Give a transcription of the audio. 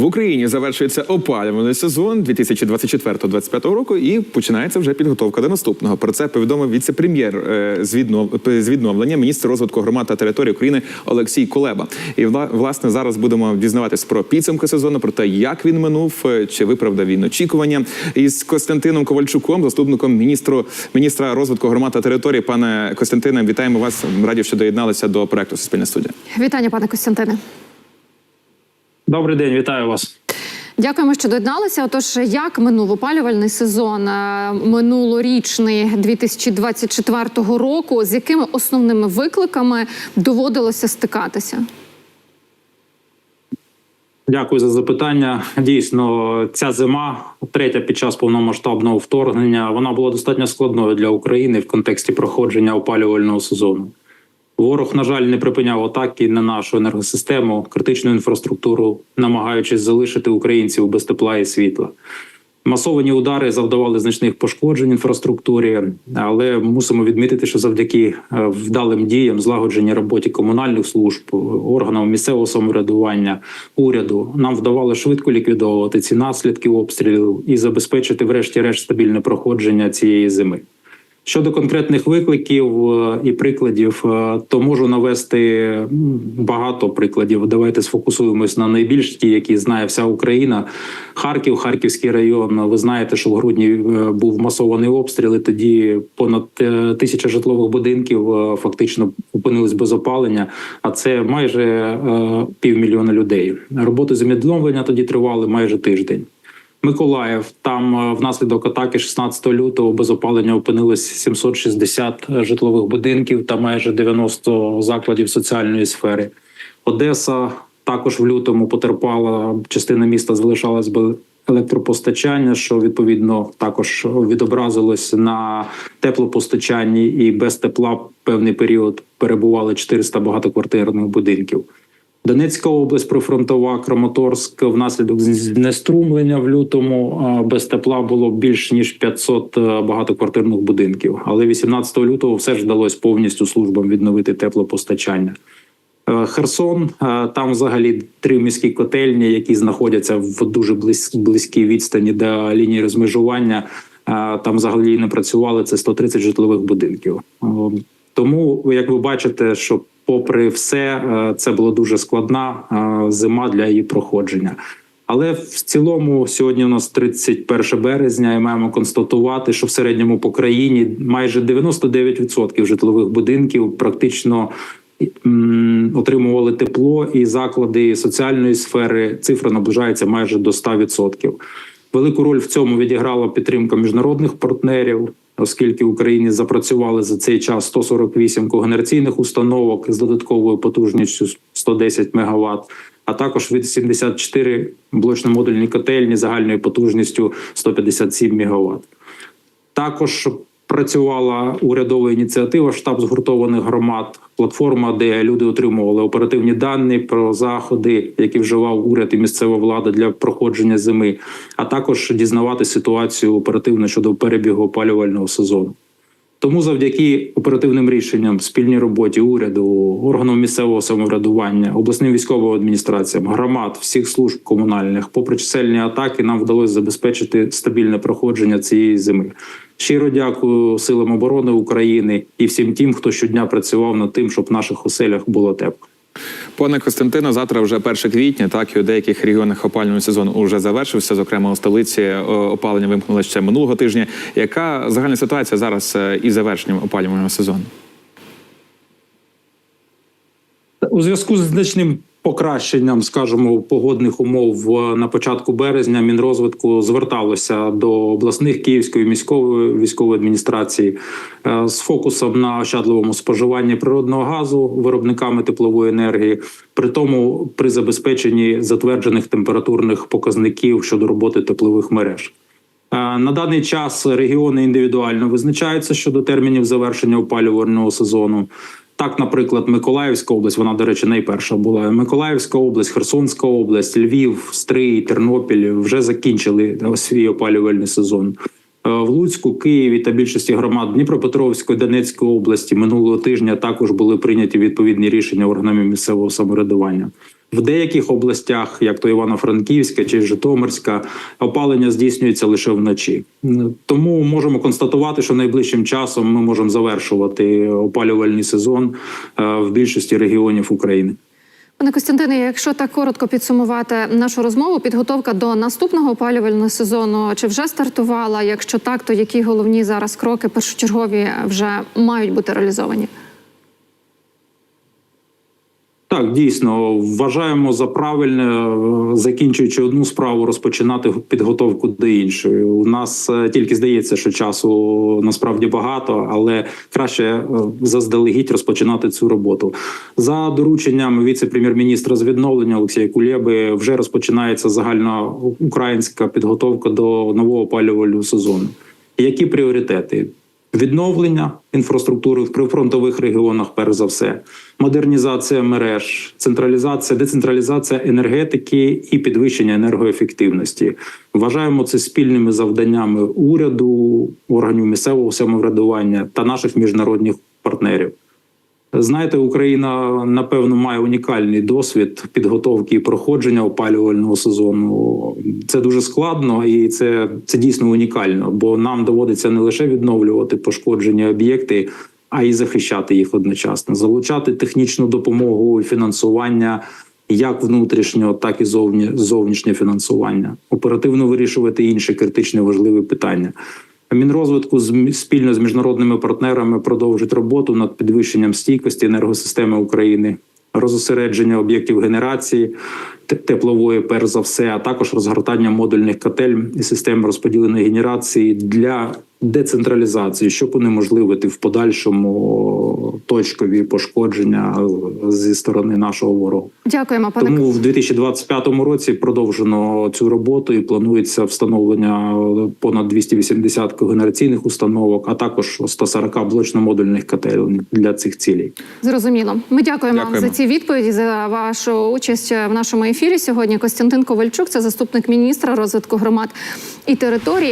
В Україні завершується опалювальний сезон 2024-2025 року і починається вже підготовка до наступного. Про це повідомив віце-прем'єр е, з відновлення, міністр розвитку громад та територій України Олексій Кулеба. І вла- власне зараз будемо дізнаватись про підсумки сезону, про те, як він минув, е, чи виправдав він очікування. Із Костянтином Ковальчуком, заступником міністру міністра розвитку громад та територій. Пане Костянтине, вітаємо вас. Раді, що доєдналися до проекту Суспільне студія. Вітання, пане Костянтине. Добрий день, вітаю вас. Дякуємо, що доєдналися. Отож, як минув опалювальний сезон е, минулорічний 2024 року? З якими основними викликами доводилося стикатися? Дякую за запитання. Дійсно, ця зима, третя під час повномасштабного вторгнення, вона була достатньо складною для України в контексті проходження опалювального сезону. Ворог, на жаль, не припиняв атаки на нашу енергосистему, критичну інфраструктуру, намагаючись залишити українців без тепла і світла. Масовані удари завдавали значних пошкоджень інфраструктурі, але мусимо відмітити, що завдяки е, вдалим діям, злагодженій роботі комунальних служб, органів місцевого самоврядування, уряду, нам вдавалося швидко ліквідовувати ці наслідки обстрілів і забезпечити, врешті-решт, стабільне проходження цієї зими. Щодо конкретних викликів е, і прикладів, е, то можу навести багато прикладів. Давайте сфокусуємось на найбільш ті, які знає вся Україна. Харків, Харківський район. Ви знаєте, що в грудні е, був масований обстріл. і Тоді понад тисяча житлових будинків фактично опинились без опалення. А це майже півмільйона людей. Роботи з відновлення тоді тривали майже тиждень. Миколаїв там е, внаслідок атаки 16 лютого без опалення опинилось 760 житлових будинків та майже 90 закладів соціальної сфери. Одеса також в лютому потерпала. Частина міста залишалась без електропостачання, що відповідно також відобразилось на теплопостачанні, і без тепла певний період перебували 400 багатоквартирних будинків. Донецька область прифронтова, Краматорськ внаслідок знеструмлення в лютому без тепла було більш ніж 500 е, багатоквартирних будинків. Але 18 лютого все ж вдалося повністю службам відновити теплопостачання. Е, Херсон е, там взагалі три міські котельні, які знаходяться в дуже близькій відстані до лінії розмежування. Там взагалі не працювали це 130 житлових будинків. Тому, як ви бачите, що попри все, е, це була дуже складна е, зима для її проходження. Але в цілому сьогодні у нас 31 березня, і маємо констатувати, що в середньому по країні майже 99% житлових будинків практично отримували тепло, і заклади соціальної сфери цифра наближається майже до 100%. Велику роль в цьому відіграла підтримка міжнародних партнерів, оскільки в Україні запрацювали за цей час 148 когенераційних установок з додатковою потужністю 110 МВт, а також від 74 блочно-модульні котельні загальною потужністю 157 МВт. Також працювала урядова ініціатива штаб згуртованих громад, платформа, де люди отримували оперативні дані про заходи, які вживав уряд і місцева влада для проходження зими, а також дізнавати ситуацію оперативно щодо перебігу опалювального сезону. Тому завдяки оперативним рішенням, спільній роботі уряду, органам місцевого самоврядування, обласним військовим адміністраціям, громад, всіх служб комунальних, попри чисельні атаки, нам вдалося забезпечити стабільне проходження цієї зими. Щиро дякую силам оборони України і всім тим, хто щодня працював над тим, щоб в наших оселях було тепло. Пане Костянтино, завтра вже 1 квітня, так і у деяких регіонах опалювальний сезон уже завершився. Зокрема, у столиці е, опалення вимкнули ще минулого тижня. Яка загальна ситуація зараз е, із завершенням опалювального сезону? У зв'язку з значним покращенням, скажімо, погодних умов е, на початку березня Мінрозвитку зверталося до обласних Київської міської військової адміністрації е, з фокусом на ощадливому споживанні природного газу виробниками теплової енергії, при тому при забезпеченні затверджених температурних показників щодо роботи теплових мереж. Е, На даний час регіони індивідуально визначаються щодо термінів завершення опалювального сезону. Так, наприклад, Миколаївська область, вона, до речі, найперша була. Миколаївська область, Херсонська область, Львів, Стрий, Тернопіль вже закінчили свій опалювальний сезон. Е, В Луцьку, Києві та більшості громад Дніпропетровської, Донецької області минулого тижня також були прийняті відповідні рішення органами місцевого самоврядування. В деяких областях, як то Івано-Франківська чи Житомирська, опалення здійснюється лише вночі. Тому можемо констатувати, що найближчим часом ми можемо завершувати опалювальний сезон е, в більшості регіонів України. Пане Костянтине, якщо так коротко підсумувати нашу розмову, підготовка до наступного опалювального сезону чи вже стартувала? Якщо так, то які головні зараз кроки першочергові вже мають бути реалізовані? Так, дійсно вважаємо за правильне, е, закінчуючи одну справу, розпочинати підготовку до іншої. У нас е, тільки здається, що часу насправді багато, але краще е, заздалегідь розпочинати цю роботу. За дорученням віце-прем'єр-міністра з відновлення Олексія Кулєби вже розпочинається загальна українська підготовка до нового опалювального сезону. Які пріоритети? Відновлення інфраструктури в прифронтових регіонах, перш за все, модернізація мереж, централізація, децентралізація енергетики і підвищення енергоефективності. Вважаємо це спільними завданнями уряду, органів місцевого самоврядування та наших міжнародних партнерів. Знаєте, Україна напевно має унікальний досвід підготовки і проходження опалювального сезону. Це дуже складно і це, це дійсно унікально, бо нам доводиться не лише відновлювати пошкоджені об'єкти, а й захищати їх одночасно, залучати технічну допомогу і фінансування. Як внутрішнього, так і зовні, зовнішнє фінансування, оперативно вирішувати інші критичні важливі питання. Мінрозвитку спільно з міжнародними партнерами продовжить роботу над підвищенням стійкості енергосистеми України, розосередження об'єктів генерації теплової, перш за все, а також розгортання модульних котель і систем розподіленої генерації для децентралізації, щоб унеможливити в подальшому точкові пошкодження зі сторони нашого ворога. Дякуємо, пане Тому в 2025 році продовжено цю роботу і планується встановлення понад 280 когенераційних установок, а також 140 блочно-модульних котелень для цих цілей. Зрозуміло. Ми дякуємо, вам за ці відповіді за вашу участь в нашому ефірі. Сьогодні Костянтин Ковальчук, це заступник міністра розвитку громад і території.